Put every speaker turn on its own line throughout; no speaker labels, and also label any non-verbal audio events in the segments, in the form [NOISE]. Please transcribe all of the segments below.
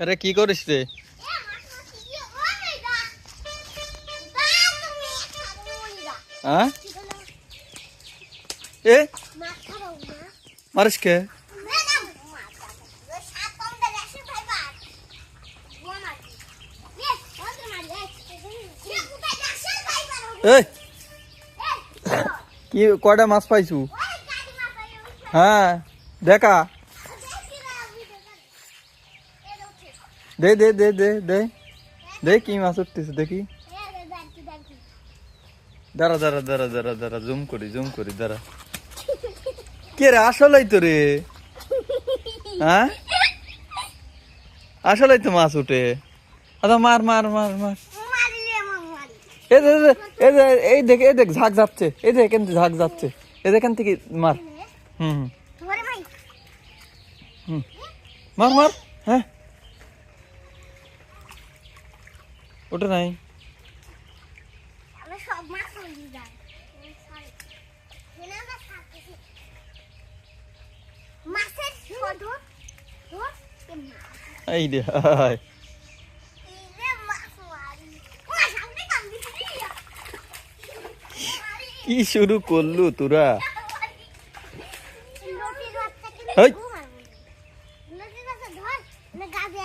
আরে কি করিস রে? হ্যাঁ? এ? মারিস কে? কি কয়টা মাছ পাইছু। হ্যাঁ দেখা। দে দে দে দে দে। দে কি মাছ উঠতেছে দেখি। দাঁড়া দাঁড়া দাঁড়া দাঁড়া দাঁড়া জুম করি জুম করি দাঁড়া। কে রে আসলেই তো রে। হ্যাঁ? আসলেই তো মাছ উঠে। আচ্ছা মার মার মার মার। এই দে, দে, এই দে, এই দেখ এই দেখ ঝাঁক যাচ্ছে। এই দেখ এখান থেকে ঝাঁক যাচ্ছে। এই দেখ এখান থেকে মার। হুম হুম। মার মার। হ্যাঁ? ওটা নাই। এই রে হায়। কি শুরু করলু তোরা? হেই।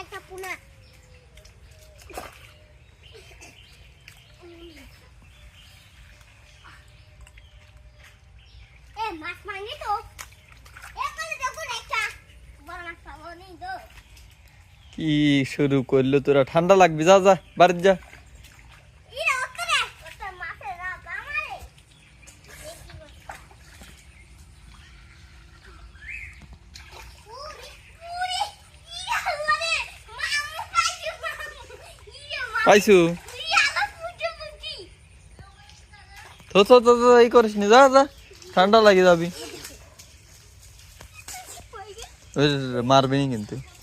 একটা পুনা মাছ মানি তো?
কি শুরু করলু তোরা? ঠান্ডা লাগবে যা যা বাড়ির যা।
পাইছো
তো তো এই করিস নি যা যা। ठंडा लगी अभी. [LAUGHS] मार भी नहीं गिनते.